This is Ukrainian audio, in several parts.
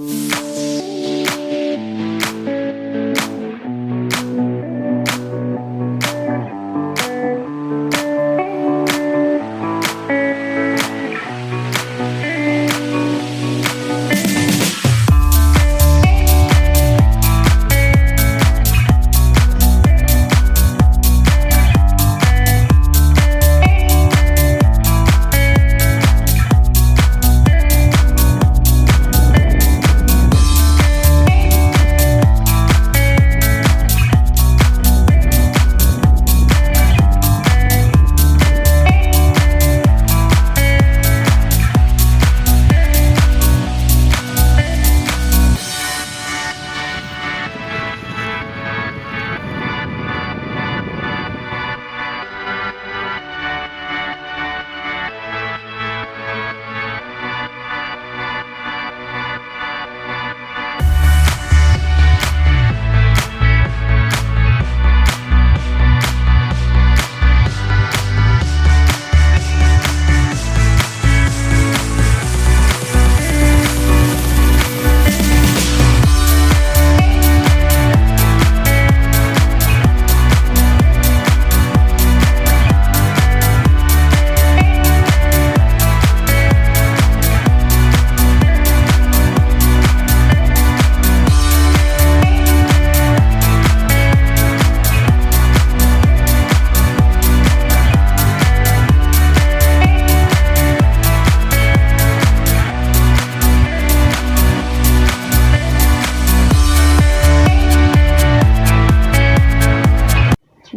Thank.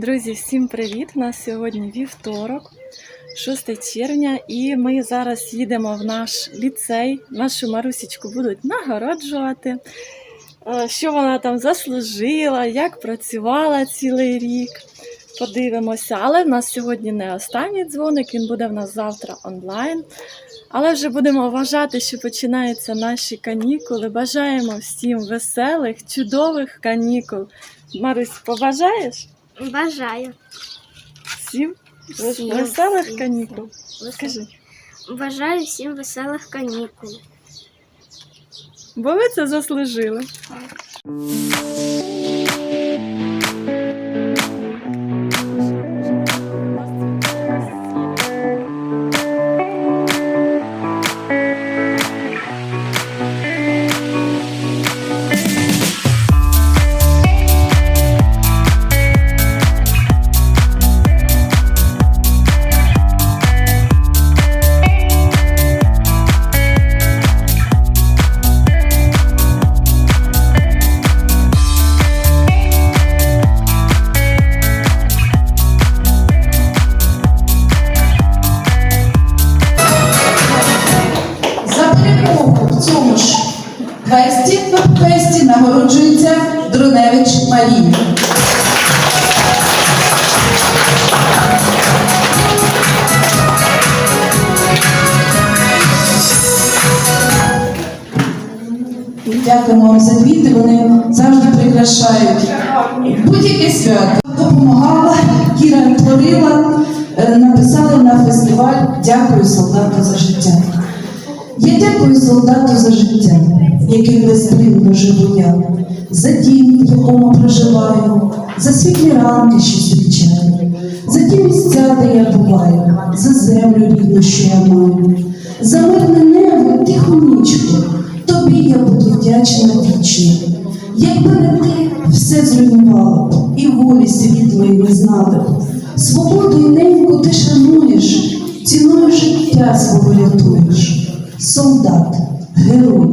Друзі, всім привіт! У нас сьогодні вівторок, 6 червня, і ми зараз їдемо в наш ліцей. Нашу Марусічку будуть нагороджувати, е, що вона там заслужила, як працювала цілий рік. Подивимося. Але в нас сьогодні не останній дзвоник, він буде в нас завтра онлайн. Але вже будемо вважати, що починаються наші канікули. Бажаємо всім веселих, чудових канікул. Марусь, побажаєш? Бажаю. Всім Всім, веселих канікул. всім. Скажи, Бажаю всім веселих канікул. бо ви це заслужили. Вони завжди прикрашають будь-яке свято. Допомагала, Кіра творила, е, написала на фестиваль Дякую солдату за життя. Я дякую солдату за життя, який безпримно живу я, за дім, в якому проживаю, за світлі ранки, що зустрічаю, за ті місця, де я буваю, за землю рідну, що я маю, за мирне небо, тиху нічку, тобі я буду вдячна вічно. Якби не ти все зруйнувала і волі світлої не знали. Свободу і неньку ти шануєш, ціною життя свого рятуєш. Солдат, герой,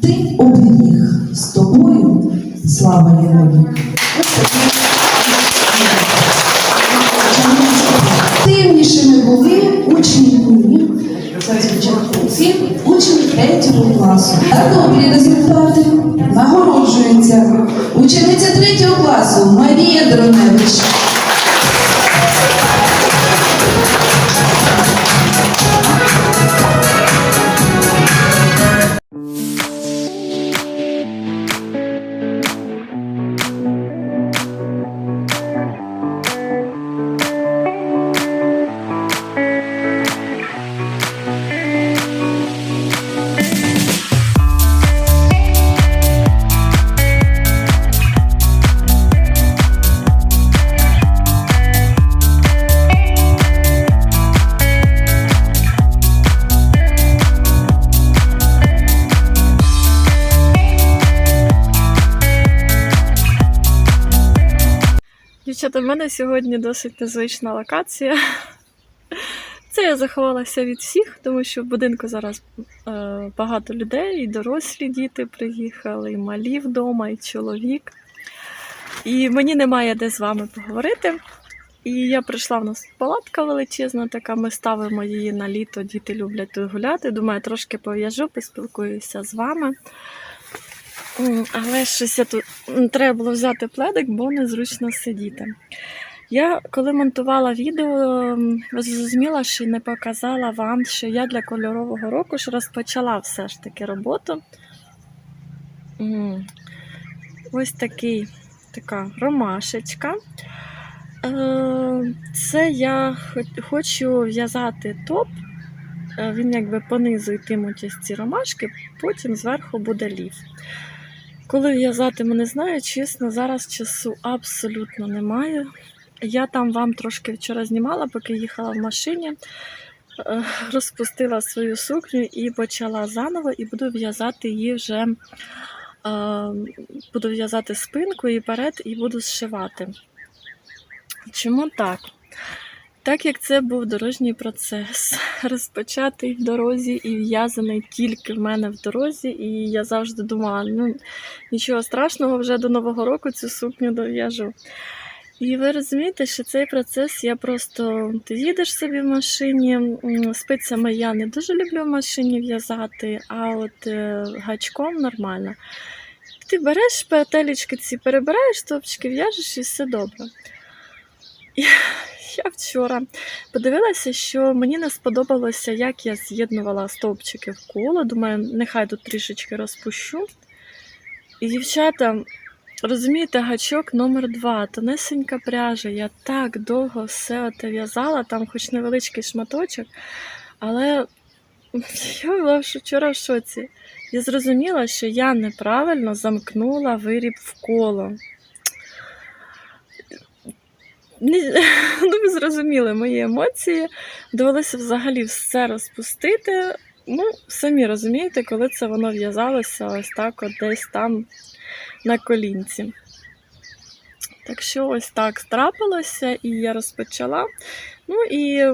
ти оберіг з тобою, слава герою. Активнішими були учні початковці, учні третього класу. За добрі результати нагороджується учениця третього класу Марія Дроневич. Дівчата, в мене сьогодні досить незвична локація. Це я заховалася від всіх, тому що в будинку зараз е, багато людей, і дорослі діти приїхали, і малі вдома, і чоловік. І мені немає де з вами поговорити. І я прийшла в нас палатка величезна, така. Ми ставимо її на літо. Діти люблять тут гуляти. Думаю, трошки пов'яжу, поспілкуюся з вами. Але щось я тут треба було взяти пледик, бо незручно сидіти. Я коли монтувала відео, зрозуміла, що не показала вам, що я для кольорового року ж розпочала все ж таки роботу. Ось такий, така ромашечка. Е, Це я хочу в'язати топ. Е, Він якби понизу йтимуть ось ці ромашки, потім зверху буде лів. Коли в'язатиму, не знаю, чесно, зараз часу абсолютно немає. Я там вам трошки вчора знімала, поки їхала в машині, е, розпустила свою сукню і почала заново, і буду в'язати її вже. е, Буду в'язати спинку і перед, і буду зшивати. Чому так? Так як це був дорожній процес, розпочатий в дорозі і в'язаний тільки в мене в дорозі, і я завжди думала, ну нічого страшного, вже до Нового року цю сукню дов'яжу. І ви розумієте, що цей процес я просто ти їдеш собі в машині. Спицями я не дуже люблю в машині в'язати, а от е, гачком нормально. Ти береш петелечки ці, перебираєш стопчики, в'яжеш і все добре. Я вчора подивилася, що мені не сподобалося, як я з'єднувала стовпчики в коло. Думаю, нехай тут трішечки розпущу. І дівчата, розумієте, гачок номер два, тонесенька пряжа. Я так довго все оте в'язала, там хоч невеличкий шматочок, але я була вчора в шоці. Я зрозуміла, що я неправильно замкнула виріб в коло. Не, ну, ви зрозуміли мої емоції. Довелося взагалі все розпустити. Ну, самі розумієте, коли це воно в'язалося ось так, от десь там на колінці. Так що ось так трапилося, і я розпочала. Ну і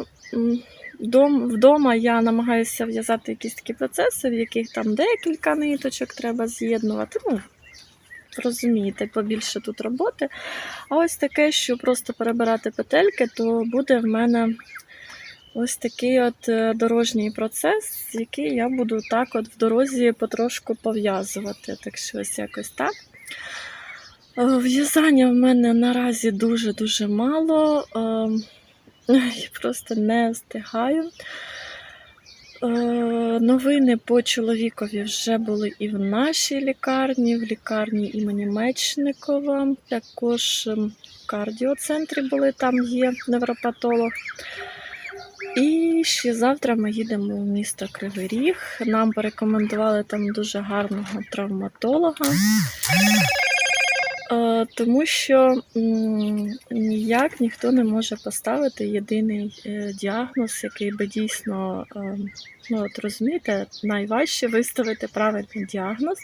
дом, вдома я намагаюся в'язати якісь такі процеси, в яких там декілька ниточок треба з'єднувати. Ну, розумієте, побільше тут роботи. А ось таке, що просто перебирати петельки, то буде в мене ось такий от е, дорожній процес, який я буду так от в дорозі потрошку пов'язувати. Так що ось якось так. Е, В'язання в мене наразі дуже-дуже мало. Ем, просто не встигаю. Е, Новини по чоловікові вже були і в нашій лікарні, в лікарні імені Мечникова. Також ем, в кардіоцентрі були, там є невропатолог. І ще завтра ми їдемо в місто Кривий Ріг. Нам порекомендували там дуже гарного травматолога. Е, Тому що ніяк ніхто не може поставити єдиний е, діагноз, який би дійсно, е, ну от розумієте, найважче виставити правильний діагноз.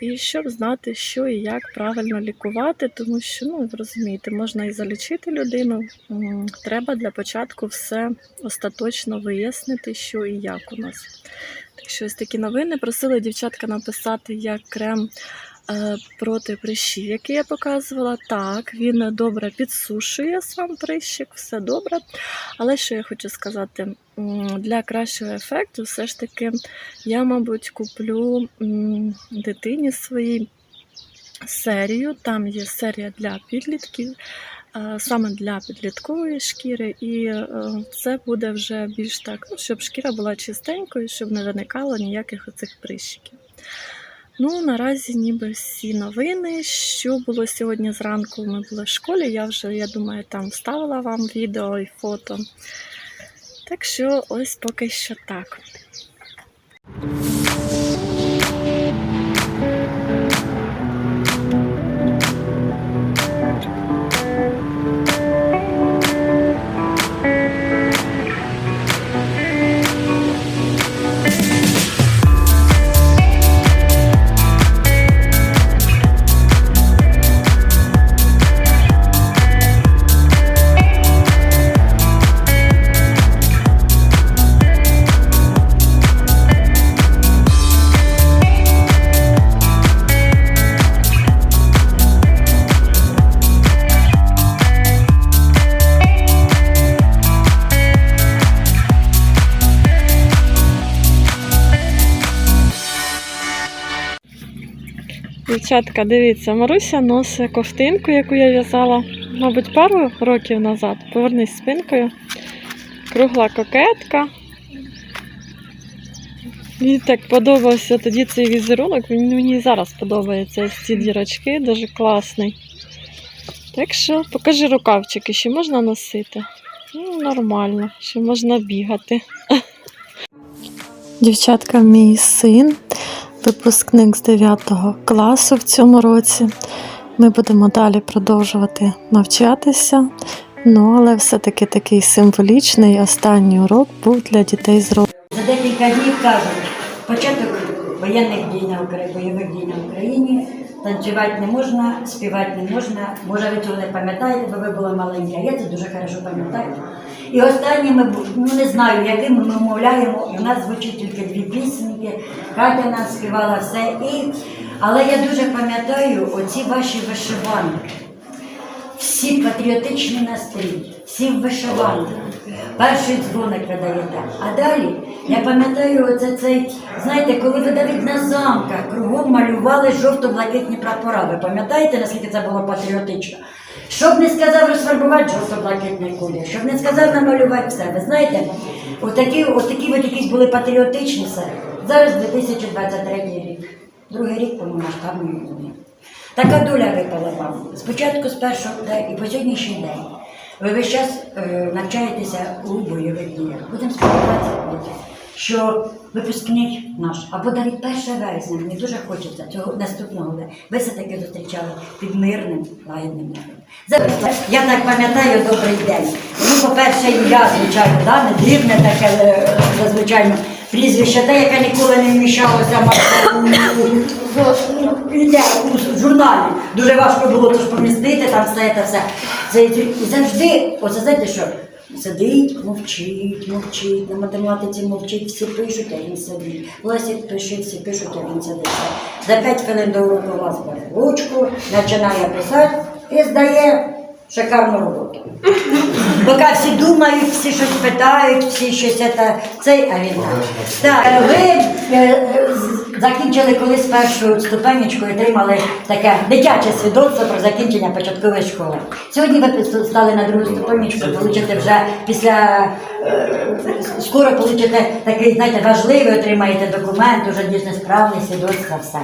І щоб знати, що і як правильно лікувати, тому що, ну, ви розумієте, можна і залічити людину. Треба для початку все остаточно вияснити, що і як у нас. Так що ось такі новини. Просили дівчатка написати, як крем проти прищів, який я показувала. Так, він добре підсушує сам прищик, все добре. Але що я хочу сказати, для кращого ефекту, все ж таки, я, мабуть, куплю дитині своїй серію. Там є серія для підлітків. е, Саме для підліткової шкіри, і е, це буде вже більш так, ну, щоб шкіра була чистенькою, щоб не виникало ніяких оцих прищиків. Ну, наразі ніби всі новини. Що було сьогодні зранку? Ми були в школі. Я вже, я думаю, там вставила вам відео і фото. Так що ось поки що так. Дівчатка, дивіться, Маруся носить ковтинку, яку я в'язала, мабуть, пару років назад. Повернись спинкою. Кругла кокетка. Мені так подобався тоді цей візерунок. Мені зараз подобається. Ці дірочки, дуже класний. Так що покажи рукавчики, ще можна носити. Ну, нормально, ще можна бігати. Дівчатка, мій син, випускник з 9 класу в цьому році. Ми будемо далі продовжувати навчатися. Ну, але все-таки такий символічний останній урок був для дітей з року. За декілька днів кажуть, початок воєнних дій на Україні, бойових дій на Україні, танцювати не можна, співати не можна. Може, ви цього не пам'ятаєте, бо ви були маленькі, а я це дуже хорошо пам'ятаю. І останні ми, ну не знаю, якими ми мовляємо, в нас звучить тільки дві пісеньки, Катя нам співала все. І... Але я дуже пам'ятаю оці ваші вишиванки всі патріотичні настрій, всі в вишиванках. Перший дзвоник ви даєте. А далі я пам'ятаю, оце цей, знаєте, коли ви навіть на замках кругом малювали жовто-блакитні прапора. Ви пам'ятаєте, наскільки це було патріотично? Щоб не сказав розфарбувати жовто-блакитні кулі, щоб не сказав намалювати все. Ви знаєте, отакі, отакі от якісь були патріотичні все. Зараз 2023 рік. Другий рік повномасштабної війни. Така доля випала вам. Спочатку з першого дня і по сьогоднішній день. Ви весь час е, навчаєтеся у бойових діях. Будемо сподіватися, що випускник наш, або навіть 1 вересня, мені дуже хочеться цього наступного ви все-таки зустрічали під мирним, лагідним небом. Я так пам'ятаю добрий день. Ну, по-перше, ім'я, звичайно, да? не дрібне таке, е, зазвичайно, прізвище, те, яке ніколи не вміщалося у журналі. Дуже важко було тож помістити там все це все. Це, і завжди, оце знаєте що? Сидить, мовчить, мовчить, на математиці мовчить, всі пишуть, а він сидить. Лесик пише, всі пишуть, а він сидить. За п'ять хвилин до уроку вас бере ручку, починає писати і здає шикарну роботу. Поки всі думають, всі щось питають, всі щось це, цей, а він так. Так, ви е, з- закінчили колись першу ступенечку і отримали таке дитяче свідоцтво про закінчення початкової школи. Сьогодні ви стали на другу ступенечку, получите вже після е, скоро получите такий, знаєте, важливий, отримаєте документ, уже дійснесправний свідоцтво, все.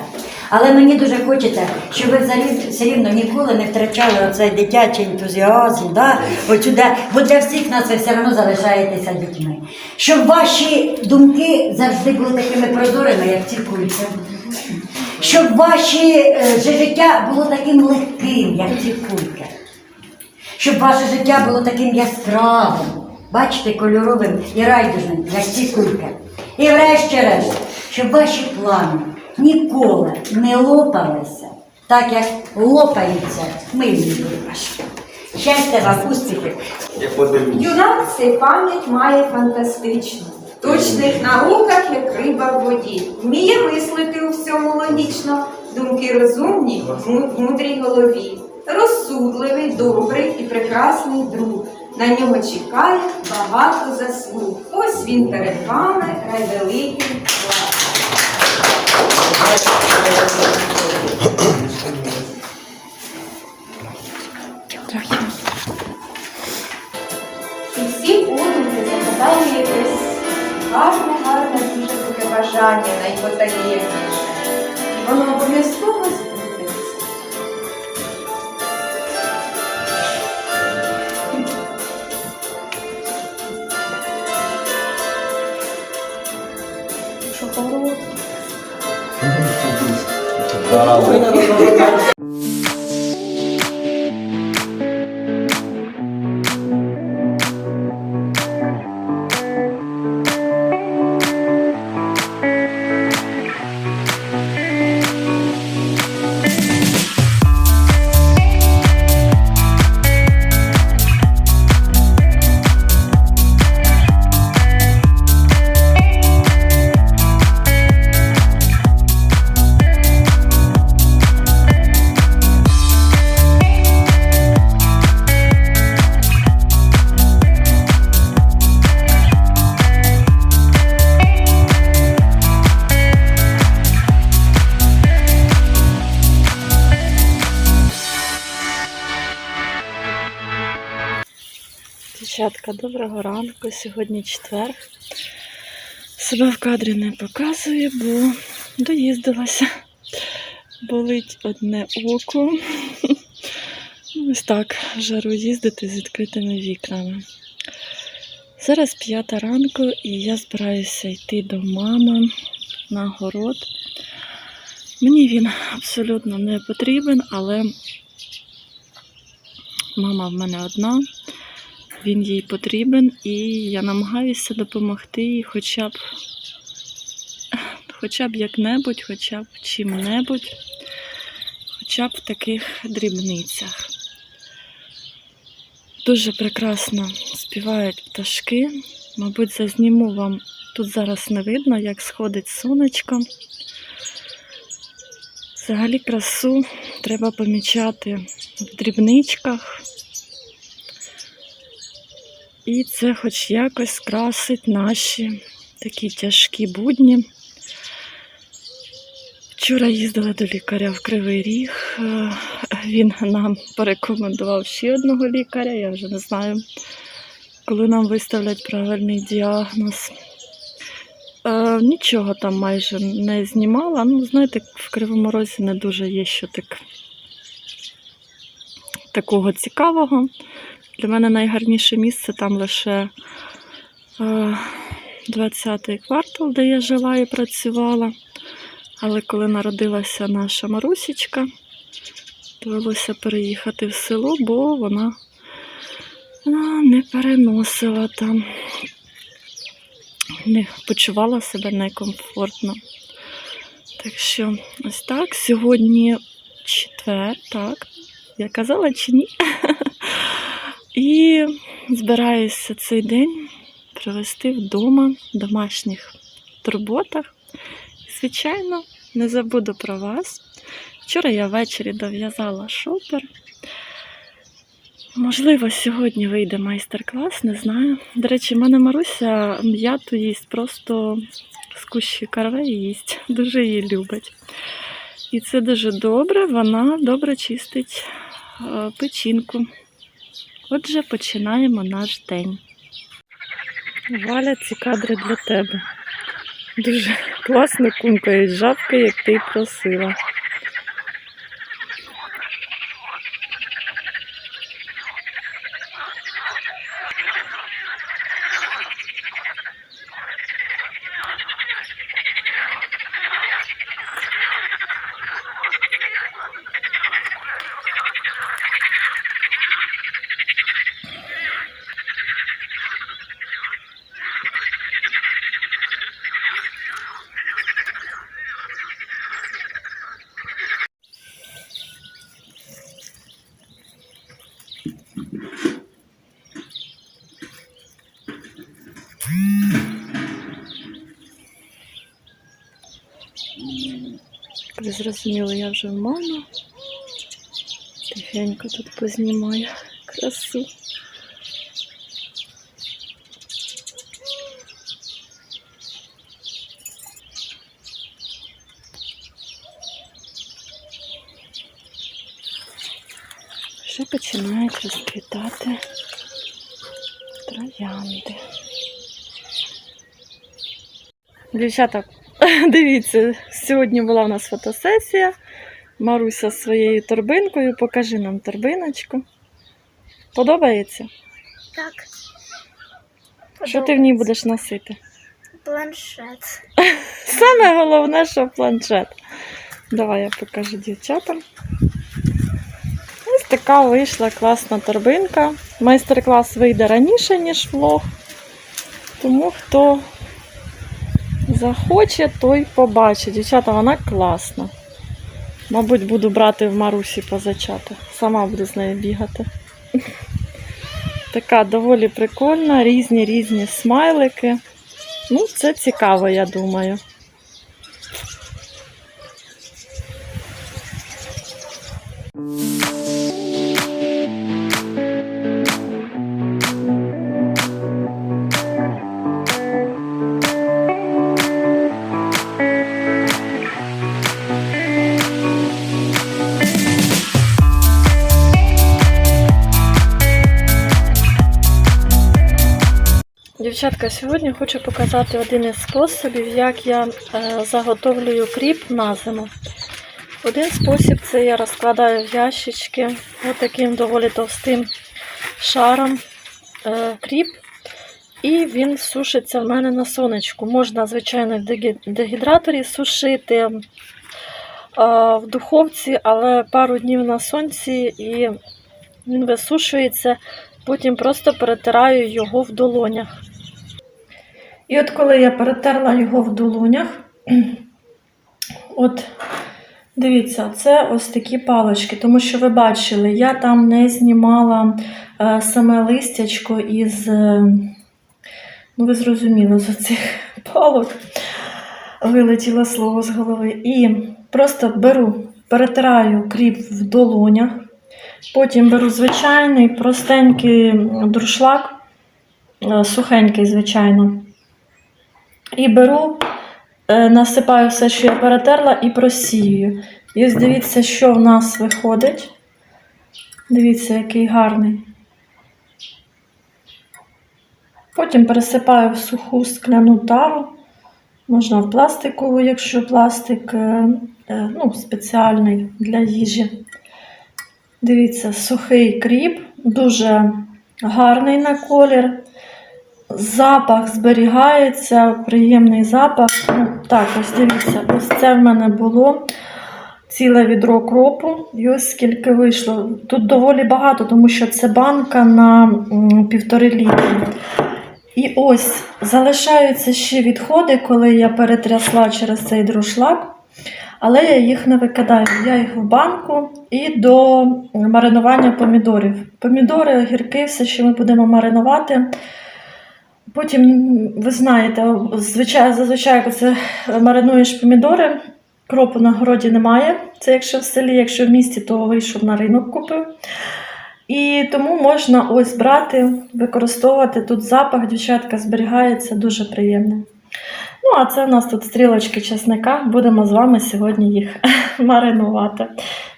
Але мені дуже хочеться, щоб ви взагалі все рівно ніколи не втрачали оцей дитячий ентузіазм, да? Оцю, де- бо для всіх нас ви все одно залишаєтеся дітьми. Щоб ваші думки завжди були такими прозорими, як ці кульки. Щоб ваше життя було таким легким, як ці кульки. Щоб ваше життя було таким яскравим, бачите, кольоровим і райдужним, як ці кульки. І врешті-решт, щоб ваші плани ніколи не лопалися, так як лопаються мильні ваші. Щастя вам, успіхів! Юнак цей пам'ять має фантастичну. Точних науках, як риба в воді. Вміє мислити у всьому логічно, думки розумні в мудрій голові. Розсудливий, добрий і прекрасний друг. На нього чекає багато заслуг. Ось він перед вами, найвеликий клас. І всі подумки якесь гарне, гарне, дуже таке бажання, найпотаємніше. І воно обов'язково збудеться. Шоколад. Дівчатка, доброго ранку. Сьогодні четвер. Себе в кадрі не показую, бо доїздилася. Болить одне око. Ось так, жару їздити з відкритими вікнами. Зараз п'ята ранку і я збираюся йти до мами на город. Мені він абсолютно не потрібен, але мама в мене одна, він їй потрібен, і я намагаюся допомогти їй хоча б, хоча б як-небудь, хоча б чим-небудь, хоча б в таких дрібницях. Дуже прекрасно співають пташки. Мабуть, зазніму вам тут зараз не видно, як сходить сонечко. Взагалі красу треба помічати в дрібничках. І це хоч якось скрасить наші такі тяжкі будні. Вчора їздила до лікаря в Кривий Ріг. Е, Він нам порекомендував ще одного лікаря. Я вже не знаю, коли нам виставлять правильний діагноз. Е, нічого там майже не знімала. Ну, знаєте, в Кривому Розі не дуже є що так, такого цікавого. Для мене найгарніше місце там лише е, 20-й квартал, де я жила і працювала. Але коли народилася наша Марусічка, довелося переїхати в село, бо вона не переносила там, не почувала себе некомфортно. Так що, ось так. Сьогодні четвер, так. Я казала чи ні? І збираюся цей день провести вдома в домашніх турботах. Звичайно, не забуду про вас. Вчора я ввечері дов'язала шопер. Можливо, сьогодні вийде майстер-клас, не знаю. До речі, в мене Маруся м'яту їсть просто з кущі карве їсть. Дуже її любить. І це дуже добре, вона добре чистить е, печінку. Отже, починаємо наш день. Валя, ці кадри для тебе. Дуже класно кумкають жабки, як ти й просила. Ви зрозуміли, я вже в мамі. Тихенько тут познімаю красу. Вже починають розквітати троянди. Дівчата, дивіться, сьогодні була в нас фотосесія. Маруся з своєю торбинкою. Покажи нам торбиночку. Подобається? Так. Що ти в ній будеш носити? Планшет. Саме головне, що планшет. Давай я покажу дівчатам. Ось така вийшла класна торбинка. Майстер-клас вийде раніше, ніж влог. Тому хто захоче, той побачить. Дівчата, вона класна. Мабуть, буду брати в Марусі позачати. Сама буду з нею бігати. Така доволі прикольна, різні різні смайлики. Ну, це цікаво, я думаю. Дівчатка, сьогодні хочу показати один із способів, як я е, заготовлюю кріп на зиму. Один спосіб це я розкладаю в ящички отаким доволі товстим шаром е, кріп, і він сушиться в мене на сонечку. Можна, звичайно, в дегідраторі сушити е, в духовці, але пару днів на сонці і він висушується. Потім просто перетираю його в долонях. І от коли я перетерла його в долонях, от дивіться, це ось такі палички, тому що ви бачили, я там не знімала е, саме листячко із, е, ну ви зрозуміли, з цих палок вилетіло слово з голови. І просто беру, перетираю кріп в долонях. Потім беру звичайний простенький друшлак, е, сухенький, звичайно. І беру, е, насипаю все, що я перетерла, і просію. І ось дивіться, що в нас виходить. Дивіться, який гарний. Потім пересипаю в суху скляну тару. Можна в пластикову, якщо пластик е, е, ну, спеціальний для їжі. Дивіться, сухий кріп, дуже гарний на колір. Запах зберігається, приємний запах. Ну, так, ось дивіться, ось це в мене було ціле відро кропу. І ось скільки вийшло. Тут доволі багато, тому що це банка на півтори літри. І ось залишаються ще відходи, коли я перетрясла через цей друшлак. Але я їх не викидаю. Я їх в банку і до маринування помідорів. Помідори, огірки, все, що ми будемо маринувати. Потім, ви знаєте, звичай, зазвичай, коли це маринуєш помідори, кропу на городі немає. Це якщо в селі, якщо в місті, то вийшов на ринок купив. І тому можна ось брати, використовувати тут запах, дівчатка зберігається дуже приємний. Ну, а це в нас тут стрілочки чесника. Будемо з вами сьогодні їх маринувати.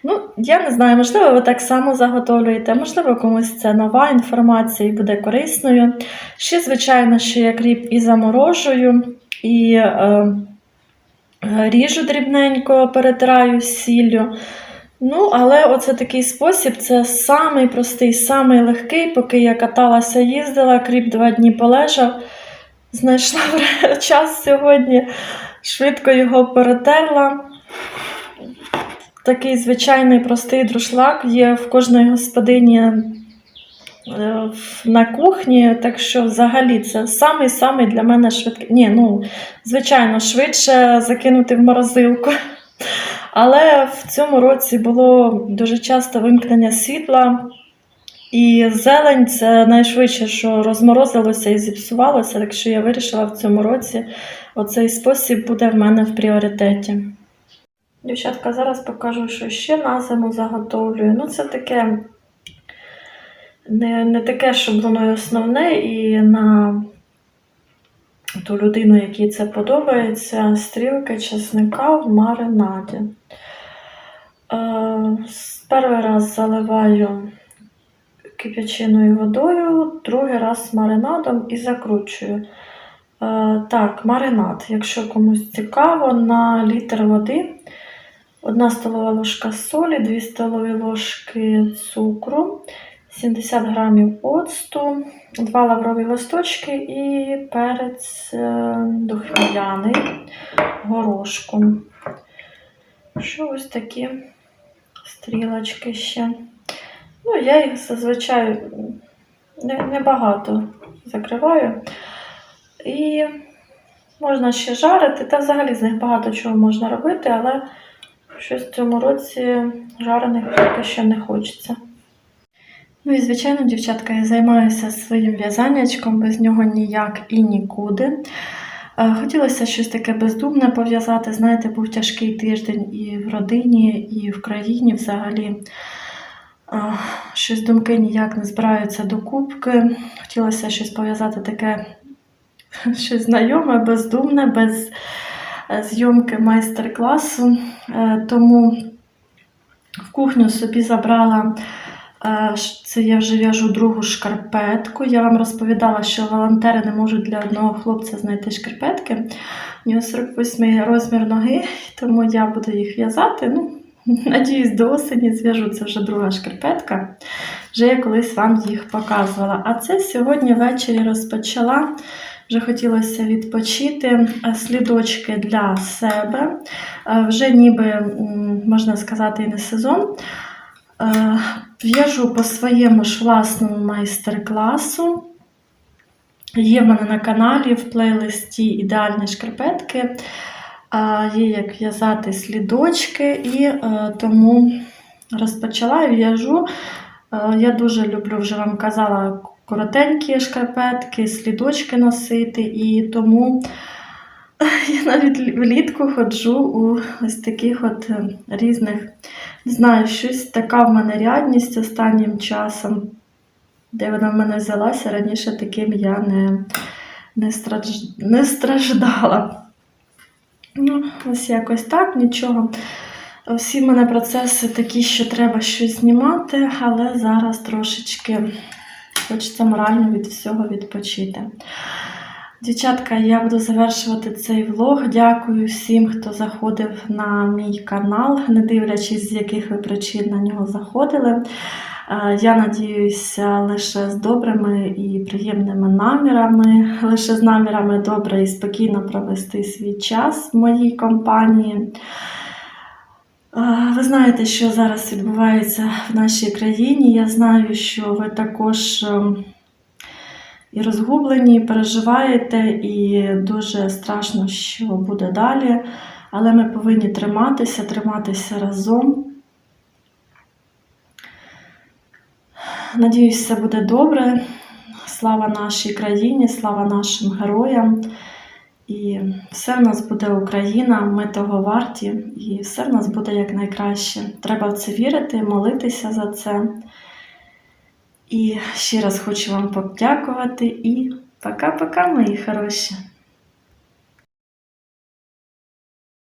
Ну, я не знаю, можливо, ви так само заготовлюєте, можливо, комусь це нова інформація і буде корисною. Ще, звичайно, що я кріп і заморожую, і е, е, ріжу дрібненько, перетираю сіллю. Ну, але оце такий спосіб, це самий простий, самий легкий, поки я каталася, їздила, кріп два дні полежав. Знайшла час сьогодні, швидко його перетерла. Такий звичайний простий друшлак є в кожної господині е, на кухні, так що взагалі це самий-самий для мене швидкий. Ні, ну, звичайно, швидше закинути в морозилку. Але в цьому році було дуже часто вимкнення світла. І зелень це найшвидше, що розморозилося і зіпсувалося, так що я вирішила в цьому році оцей спосіб буде в мене в пріоритеті. Дівчатка, зараз покажу, що ще на зиму заготовлюю. Ну, це таке не, не таке, щоб воно й основне, і на ту людину, якій це подобається, стрілки чесника в маринаді. Е, перший раз заливаю кип'ячиною водою, другий раз маринадом і закручую. Е, так, маринад. Якщо комусь цікаво, на літр води 1 столова ложка солі, 2 столові ложки цукру, 70 грамів оцту, 2 лаврові листочки і перець е, духмяний горошком. Що ось такі стрілочки ще. Ну, я їх зазвичай не- небагато закриваю. І можна ще жарити, та взагалі з них багато чого можна робити, але щось в цьому році жарених поки що не хочеться. Ну і звичайно, дівчатка, я займаюся своїм в'язаннячком, без нього ніяк і нікуди. Е, Хотілося щось таке бездумне пов'язати. Знаєте, був тяжкий тиждень і в родині, і в країні взагалі. Щось думки ніяк не збираються до кубки. Хотілося щось пов'язати таке щось знайоме, бездумне, без е, зйомки майстер-класу. Е, Тому в кухню собі забрала Е, Це я вже в'яжу другу шкарпетку. Я вам розповідала, що волонтери не можуть для одного хлопця знайти шкарпетки. У нього 48 розмір ноги, тому я буду їх в'язати. Ну, надіюсь, до осені зв'яжу. Це вже друга шкарпетка. Вже я колись вам їх показувала. А це сьогодні ввечері розпочала. Вже хотілося відпочити Е, слідочки для себе. Е, Вже ніби, можна сказати, і не сезон. Е, В'яжу по своєму ж власному майстер-класу. Є в мене на каналі в плейлисті ідеальні шкарпетки. Е, Є як в'язати слідочки, і е, тому розпочала і в'яжу. Е, Я дуже люблю, вже вам казала, коротенькі шкарпетки, слідочки носити, і тому я навіть влітку ходжу у ось таких от е, різних, не знаю, щось така в мене рядність останнім часом, де вона в мене взялася, раніше таким я не, не, страдж... не страждала. Ну, ось якось так, нічого. Всі в мене процеси такі, що треба щось знімати, але зараз трошечки хочеться морально від всього відпочити. Дівчатка, я буду завершувати цей влог. Дякую всім, хто заходив на мій канал, не дивлячись, з яких ви причин на нього заходили. Е, Я надіюся лише з добрими і приємними намірами, лише з намірами добре і спокійно провести свій час в моїй компанії. Е, Ви знаєте, що зараз відбувається в нашій країні. Я знаю, що ви також ем, і розгублені, і переживаєте, і дуже страшно, що буде далі. Але ми повинні триматися, триматися разом. Надіюсь, все буде добре. Слава нашій країні, слава нашим героям. І все в нас буде Україна, ми того варті, і все в нас буде якнайкраще. Треба в це вірити, молитися за це. І ще раз хочу вам подякувати і пока-пока, мої хороші.